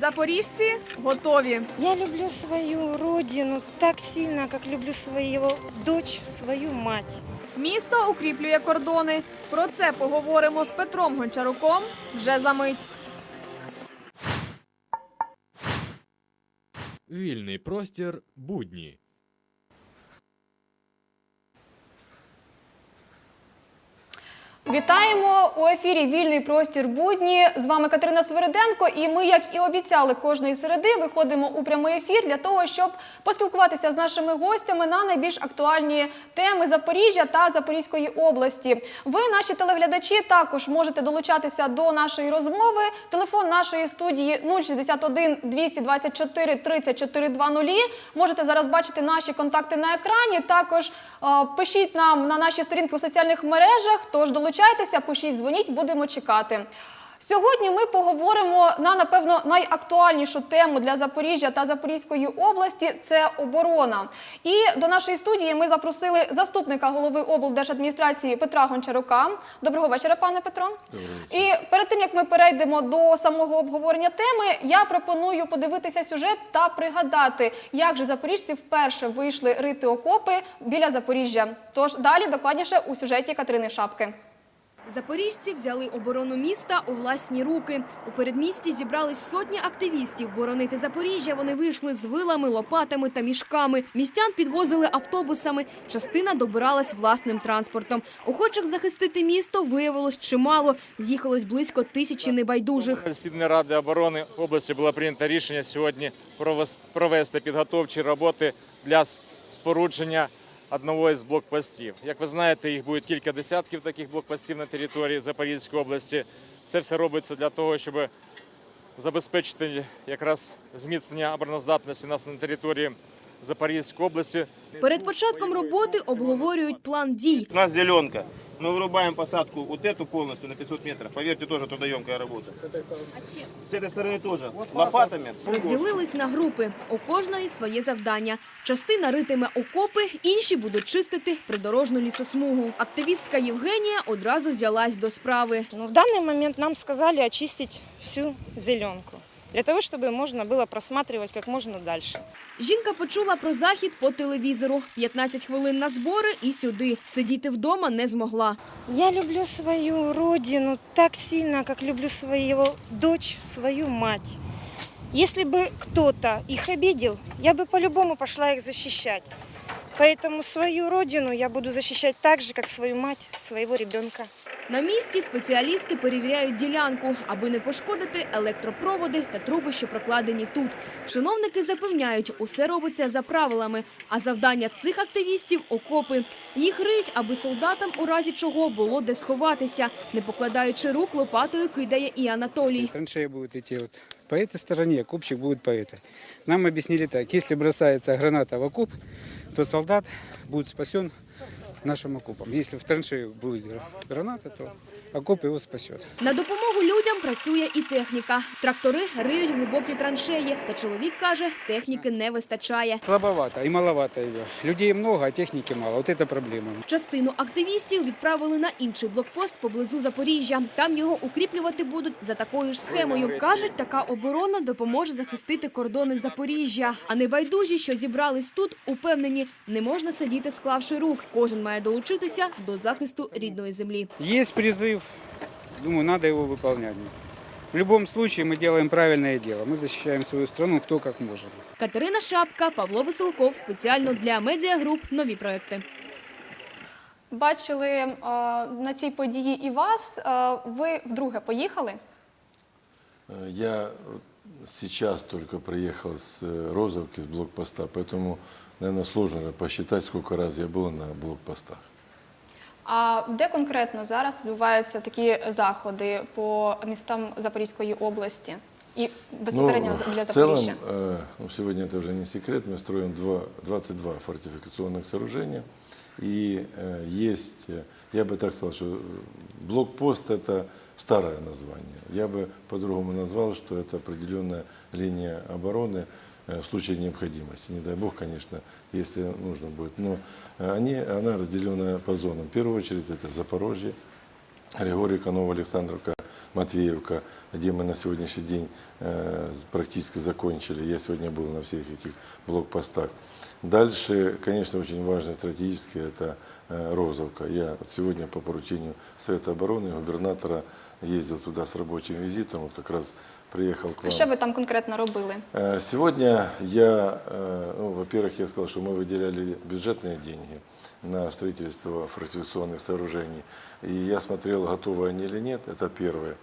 Запоріжці готові. Я люблю свою родину так сильно, як люблю свою дочь, свою мать. Місто укріплює кордони. Про це поговоримо з Петром Гончаруком вже за мить. Вільний простір будні. Вітаємо у ефірі Вільний простір будні. З вами Катерина Свериденко. І ми, як і обіцяли, кожної середи виходимо у прямий ефір для того, щоб поспілкуватися з нашими гостями на найбільш актуальні теми Запоріжжя та Запорізької області. Ви, наші телеглядачі, також можете долучатися до нашої розмови. Телефон нашої студії 061 224 34 20. Можете зараз бачити наші контакти на екрані. Також е, пишіть нам на наші сторінки у соціальних мережах. Тож долучайтеся, пишіть, дзвоніть, будемо чекати. Сьогодні ми поговоримо на напевно найактуальнішу тему для Запоріжжя та Запорізької області це оборона. І до нашої студії ми запросили заступника голови облдержадміністрації Петра Гончарука. Доброго вечора, пане Петро. І перед тим як ми перейдемо до самого обговорення теми, я пропоную подивитися сюжет та пригадати, як же запоріжці вперше вийшли рити окопи біля Запоріжжя. Тож далі докладніше у сюжеті Катерини Шапки. Запоріжці взяли оборону міста у власні руки. У передмісті зібрались сотні активістів. Боронити Запоріжжя вони вийшли з вилами, лопатами та мішками. Містян підвозили автобусами. Частина добиралась власним транспортом. Охочих захистити місто виявилось чимало. З'їхалось близько тисячі небайдужих. Засідання Ради оборони області було прийнято рішення сьогодні провес- провести підготовчі роботи для спорудження одного із блокпостів. Як ви знаєте, їх буде кілька десятків таких блокпостів на території Запорізької області. Це все робиться для того, щоб забезпечити якраз зміцнення обороноздатності нас на території Запорізької області. Перед початком роботи обговорюють план дій. У нас зеленка Мы вырубаем посадку вот эту полностью на 500 метров. Поверьте, тоже трудоемкая работа. С этой стороны тоже. Лопатами. Розділились на групи. У кожної своє завдання. Частина ритиме окопи, інші будуть чистити придорожну лісосмугу. Активістка Євгенія одразу взялась до справи. Но в данный момент нам сказали очистить всю зеленку. Для того, чтобы можно было просматривать как можно дальше. Жінка почула про захід по телевізору. 15 хвилин на збори і сюди. Сидіти вдома не змогла. Я люблю свою родину так сильно, как люблю свою дочь, свою мать. Если бы кто-то их обидел, я бы по-любому пошла их защищать. Поэтому свою родину я буду защищать так же, как свою мать, своего ребенка. На місці спеціалісти перевіряють ділянку, аби не пошкодити електропроводи та труби, що прокладені тут. Чиновники запевняють, усе робиться за правилами. А завдання цих активістів окопи. Їх риють, аби солдатам у разі чого було де сховатися. Не покладаючи рук, лопатою кидає і Анатолій. Траншея будет идти вот по этой стороне, окопчик будет по этой. Нам объяснили так, если бросается граната в окоп, то солдат будет спасен нашим окопом. Если в траншею будет граната, то окоп его спасет. На допомогу людям працює і техніка. Трактори риють глибокі траншеї. Та чоловік каже, техніки не вистачає. Слабовато и маловато ее. Людей много, а техники мало. Вот это проблема. Частину активістів відправили на інший блокпост поблизу Запоріжжя. Там його укріплювати будуть за такою ж схемою. Кажуть, така оборона допоможе захистити кордони Запоріжжя. А небайдужі, що зібрались тут, упевнені, не можна сидіти склавши рук. Кожен має долучитися до захисту рідної землі. Есть призыв, думаю, надо его выполнять. В любом случае мы делаем правильное дело. Мы защищаем свою страну кто как может. Катерина Шапка, Павло Веселков спеціально для медіагруп нові проекти. Бачили е, на цій події і вас. Е, ви вдруге поїхали. Э, Я вот сейчас только приехал с э, Розовки, с блокпоста, поэтому, наверное, сложно посчитать, сколько раз я был на блокпостах. А де конкретно зараз відбуваються такі заходи по містам Запорізької області і безпосередньо Ну, для в целом, Запоріжжя? э, ну, сегодня это уже не секрет, мы строим два, 22 фортификационных сооружения. И э, есть, э, я бы так сказал, что э, блокпост – это старое название. Я бы по-другому назвал, что это определенная линия обороны э, в случае необходимости. Не дай бог, конечно, если нужно будет. Но э, они, она разделена по зонам. В первую очередь это Запорожье, Григорьевка, Новоалександровка, Матвеевка, где мы на сегодняшний день э, практически закончили. Я сегодня был на всех этих блокпостах. Дальше, конечно, очень важно стратегически это э, Розовка. Я сегодня по поручению Совета обороны губернатора ездил туда с рабочим визитом, вот как раз приехал к вам. Що ви там конкретно робили? Э, Сегодня я, э, ну, во-первых, я сказал, что мы выделяли бюджетные деньги на строительство фортификационных сооружений. И я смотрел, готовы они или нет, это первое.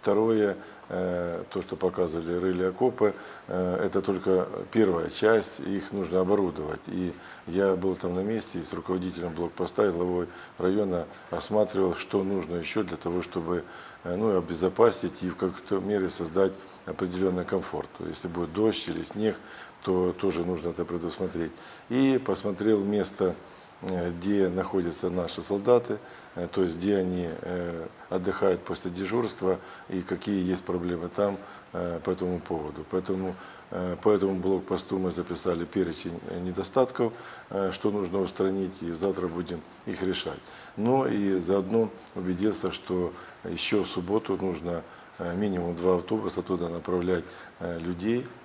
Второе, э, то, что показывали, рыли окопы, э, это только первая часть, их нужно оборудовать. И я был там на месте и с руководителем блокпоста и главой района осматривал, что нужно еще для того, чтобы э, ну, обезопасить и в какой-то мере создать определенный комфорт. Если будет дождь или снег, то тоже нужно это предусмотреть. И посмотрел место, где находятся наши солдаты, э, то есть где они э, отдыхают после дежурства и какие есть проблемы там э, по этому поводу. Поэтому э, по этому блокпосту мы записали перечень э, недостатков, э, что нужно устранить, и завтра будем их решать. Ну и заодно убедился, что еще в субботу нужно э, минимум два автобуса туда направлять э, людей, э,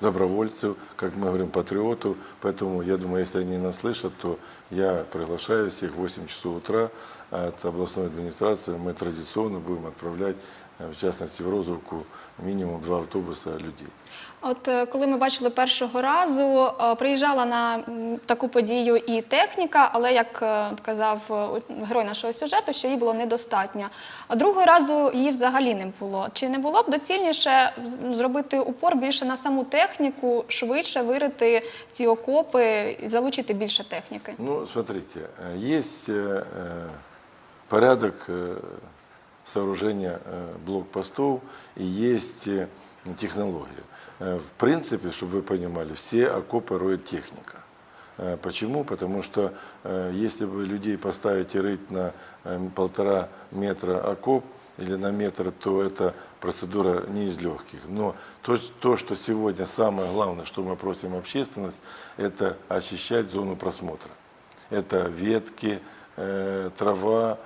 добровольцев, как мы говорим, патриотов. Поэтому я думаю, если они нас слышат, то я приглашаю всех в 8 часов утра от областной администрации. Мы традиционно будем отправлять, э, в частности, в Розовку, минимум два автобуса людей. От е, коли ми бачили першого разу, е, приїжджала на м, таку подію і техніка, але як е, от казав е, герой нашого сюжету, що її було недостатньо. А другого разу її взагалі не було. Чи не було б доцільніше з- зробити упор більше на саму техніку, швидше вирити ці окопи і залучити більше техніки? Ну, смотрите, э, есть э, э, порядок э, Сооружения э, блокпостов и есть э, технология. Э, В принципе, чтобы вы понимали, все окопы роет техника. Почему? Потому что если бы людей поставить и рыть на э, полтора метра окоп или на метр, то это процедура не из легких. Но то, то, что сегодня самое главное, что мы просим общественность, это очищать зону просмотра. Это ветки, трава,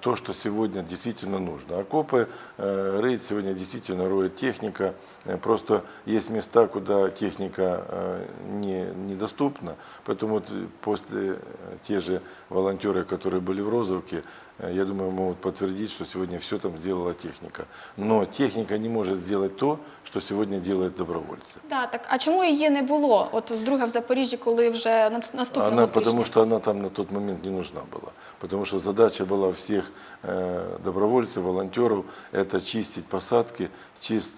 то, что сегодня действительно нужно. Окопы э, рыть сегодня действительно роет техника. Э, Просто есть места, куда техника э, не, недоступна. Поэтому вот после э, те же волонтеры, которые были в Розовке, э, я думаю, могут подтвердить, что сегодня все там сделала техника. Но техника не может сделать то, что сегодня делают добровольцы. Да, так а чому її не було? От вдруге в Запоріжжі, коли вже на- наступного Она, тижня? потому что она там на тот момент не нужна была. Потому что задача была всех э, добровольцев, волонтеров, это чистить посадки, чис-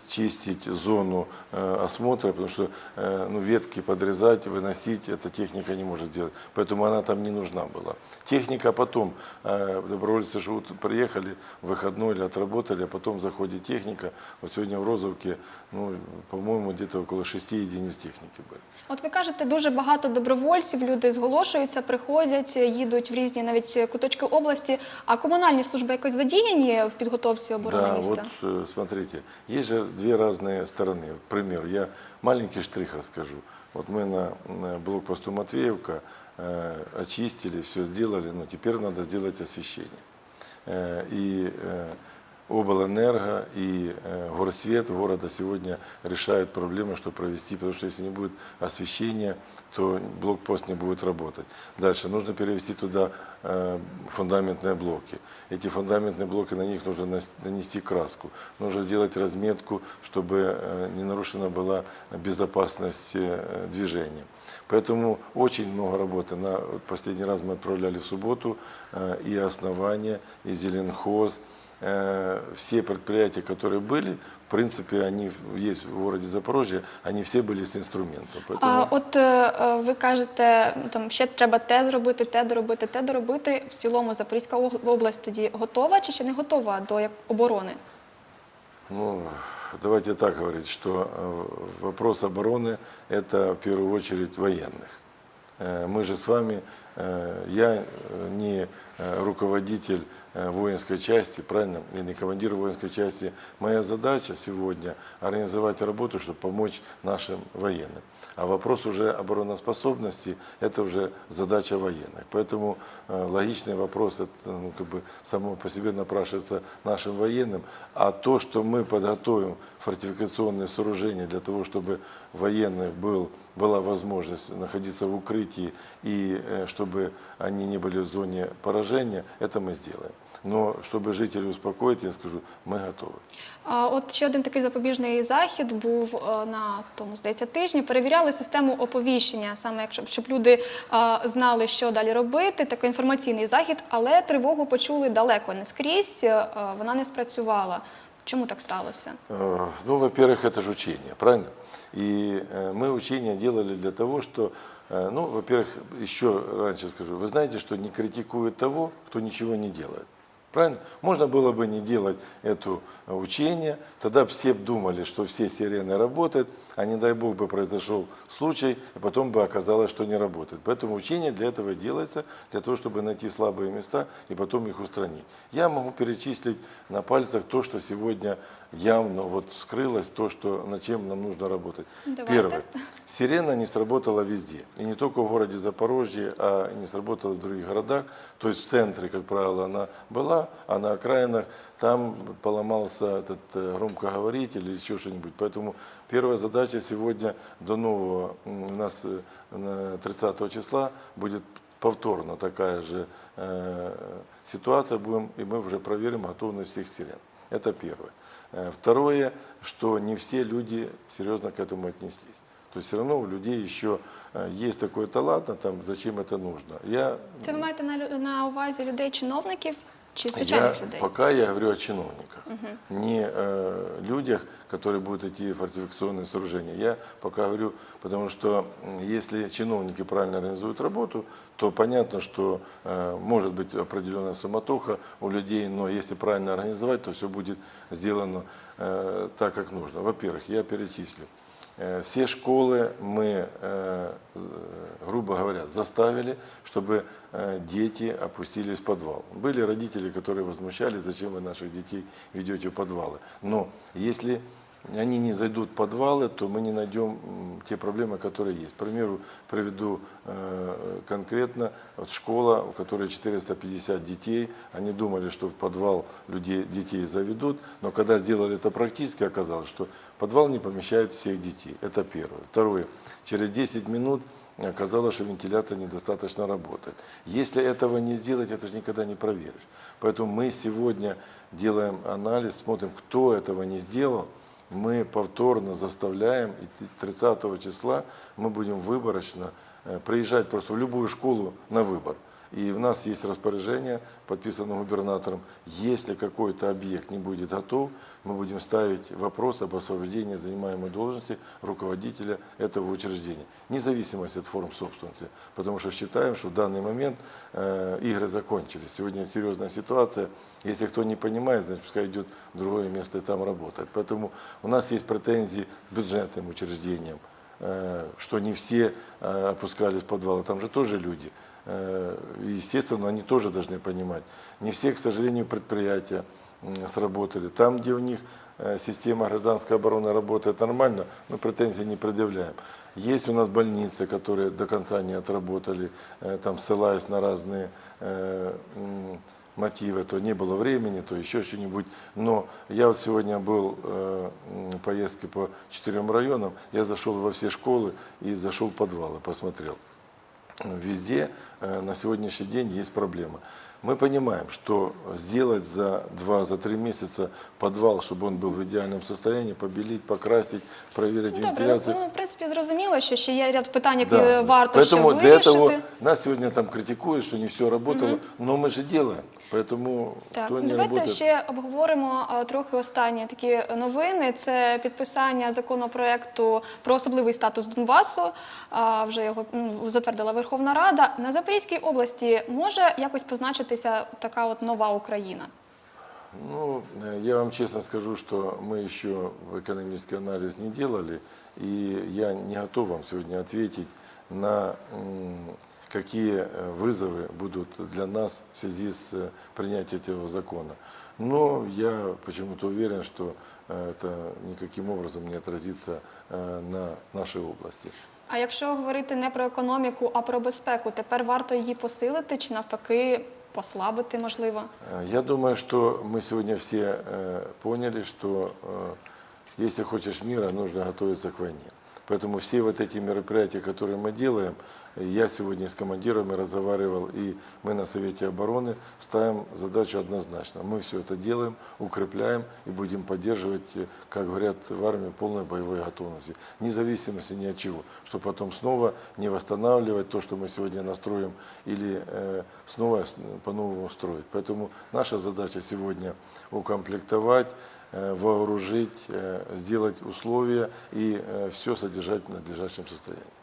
чистить зону э, осмотра, потому что э, ну, ветки подрезать, выносить, эта техника не может делать. Поэтому она там не нужна была. Техника потом, э, добровольцы живут, приехали, в выходной или отработали, а потом заходит техника. Вот сегодня в Розовке, ну, по-моему, где-то около шести единиц техники были. От ви кажете, дуже багато добровольців, люди зголошуються, приходять, їдуть в різні навіть куточки області. А комунальні служби якось задіяні в підготовці оборони Да, міста? вот э, смотрите, есть же две разные стороны. Вот, К примеру, я маленький штрих расскажу. Вот мы на, на блокпосту Матвеевка э, очистили, все сделали, но теперь надо сделать освещение. Э, и э, облэнерго и э, горсвет города сегодня решают проблему, что провести, потому что если не будет освещения, то блокпост не будет работать. Дальше нужно перевести туда э, фундаментные блоки. Эти фундаментные блоки, на них нужно нанести краску. Нужно сделать разметку, чтобы э, не нарушена была безопасность движения. Поэтому очень много работы. На, последний раз мы отправляли в субботу и основание, и зеленхоз, все предприятия, которые были, в принципе, они в- есть в городе Запорожье, они все были с инструментом. Поэтому... А от е, е, ви кажете, там ще треба те зробити, те доробити, те доробити. В цілому Запорізька ог- область тоді готова чи ще не готова до як оборони? Ну, давайте так говорить, что э, вопрос обороны – это в первую очередь военных. Э, Мы же с вами э, я э, не э, руководитель э, воинской части, правильно, я не командир воинской части. Моя задача сегодня организовать работу, чтобы помочь нашим военным. А вопрос уже обороноспособности – это уже задача военных. Поэтому э, логичный вопрос, это, ну, как бы само по себе напрашивается нашим военным. А то, что мы подготовим фортификационные сооружения для того, чтобы военных был, была возможность находиться в укрытии и э, чтобы они не были в зоне поражения, это мы сделаем. Но чтобы жителей успокоить, я скажу, мы готовы. А от ще один такий запобіжний захід був е, на тому, здається, тижні. Перевіряли систему оповіщення, саме якщо щоб люди е, знали, що далі робити. Такий інформаційний захід, але тривогу почули далеко не скрізь. е, Вона не спрацювала. Чому так сталося? Э, Ну, во-первых, это же учение, правильно? И э, мы учения делали для того, что, э, ну, во-первых, еще раньше скажу, вы знаете, что не критикуют того, кто ничего не делает. Правильно? Можно было бы не делать это учение, тогда все думали, что все сирены работают, а не дай бог бы произошел случай, и потом бы оказалось, что не работает. Поэтому учение для этого делается, для того, чтобы найти слабые места и потом их устранить. Я могу перечислить на пальцах то, что сегодня явно вот вскрылось, то, что, над чем нам нужно работать. Давайте. Первое. Сирена не сработала везде. И не только в городе Запорожье, а не сработала в других городах. То есть в центре, как правило, она была, а на окраинах там поломался этот э, громкоговоритель или еще что-нибудь. Поэтому первая задача сегодня до нового, м, у нас э, на 30 числа будет повторно такая же э, ситуация, будем, и мы уже проверим готовность всех сирен. Это первое. Э, Второе, что не все люди серьезно к этому отнеслись. То есть все равно у людей еще э, есть такой талант, а там зачем это нужно. Я, Це ви маєте на, лю- на увазі людей-чиновників чи звичайних я, людей? пока я говорю о чиновниках, не э, людях, которые будут идти в фортификационные сооружения. Я пока говорю, потому что м, если чиновники правильно организуют работу, то понятно, что э, может быть определенная суматоха у людей, но если правильно организовать, то все будет сделано э, так, как нужно. Во-первых, я перечислю. Э, Все школы мы, э, э, грубо говоря, заставили, чтобы э, дети опустились в подвал. Были родители, которые возмущались, зачем вы наших детей ведете в подвалы. Но если они не зайдут в подвалы, то мы не найдем те проблемы, которые есть. К примеру, приведу э, конкретно. Вот школа, у которой 450 детей, они думали, что в подвал людей, детей заведут, но когда сделали это практически, оказалось, что подвал не помещает всех детей. Это первое. Второе. Через 10 минут оказалось, что вентиляция недостаточно работает. Если этого не сделать, это же никогда не проверишь. Поэтому мы сегодня делаем анализ, смотрим, кто этого не сделал, мы повторно заставляем, и 30 числа мы будем выборочно э, приезжать просто в любую школу на выбор. И у нас есть распоряжение, подписанное губернатором, если какой-то объект не будет готов, мы будем ставить вопрос об освобождении занимаемой должности руководителя этого учреждения, независимость от форм собственности, потому что считаем, что в данный момент э, игры закончились. Сегодня серьезная ситуация, если кто не понимает, значит пускай идет в другое место и там работает. Поэтому у нас есть претензии к бюджетным учреждениям, э, что не все э, опускались в подвалы, там же тоже люди. Э, Естественно, они тоже должны понимать. Не все, к сожалению, предприятия сработали. Там, где у них э, система гражданской обороны работает нормально, мы претензий не предъявляем. Есть у нас больницы, которые до конца не отработали, э, там ссылаясь на разные э, мотивы, то не было времени, то еще что-нибудь. Но я вот сегодня был э, поездке по четырем районам, я зашел во все школы и зашел в подвалы, посмотрел везде на сегодняшний день есть проблема. Мы понимаем, что сделать за два, за три месяца подвал, чтобы он был в идеальном состоянии, побелить, покрасить, проверить Ну, Добре, вентиляцию. ну, в принципі, зрозуміло, що ще є ряд питань, які Да. варто Поэтому ще для вирішити. этого нас сегодня там критикуют, что не все работало, но мы же делаем. Поэтому Так, кто ну, не давайте работает... ще обговоримо е, трохи останні такі новини. Це підписання законопроекту про особливий статус Донбасу. А, Вже його м, затвердила Верховна Рада. На Запорізькій області може якось позначитися така от нова Україна. Ну, э, я вам честно скажу, что мы еще экономический анализ не делали, и я не готов вам сегодня ответить на м, какие э, вызовы будут для нас в связи с э, принятием этого закона. Но я почему-то уверен, что э, это никаким образом не отразится э, на нашей области. А якщо говорити не про економіку, а про безпеку, тепер варто її посилити чи навпаки послабити, можливо? Э, Я думаю, что мы сегодня все э, поняли, что э, если хочешь мира, нужно готовиться к войне. Поэтому все вот эти мероприятия, которые мы делаем, э, я сегодня с командирами разговаривал, и мы на Совете обороны ставим задачу однозначно. Мы все это делаем, укрепляем и будем поддерживать, э, как говорят в армии, полной боевой готовности. Вне зависимости ни от чего, чтобы потом снова не восстанавливать то, что мы сегодня настроим, или э, снова с- по-новому строить. Поэтому наша задача сегодня укомплектовать, э, вооружить, э, сделать условия и все содержать в надлежащем состоянии.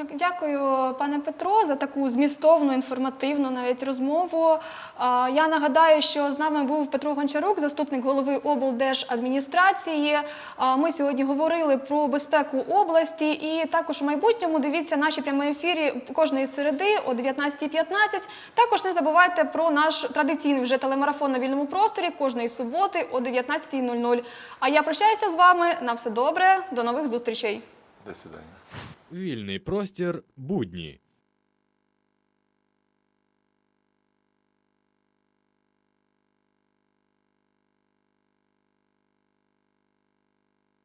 Так, дякую, пане Петро, за таку змістовну, інформативну навіть розмову. Я нагадаю, що з нами був Петро Гончарук, заступник голови облдержадміністрації. Ми сьогодні говорили про безпеку області і також у майбутньому дивіться наші прямі ефірі кожної середи о 19.15. Також не забувайте про наш традиційний вже телемарафон на вільному просторі кожної суботи о 19.00. А я прощаюся з вами. На все добре, до нових зустрічей. До свидания. Вільний простір будні.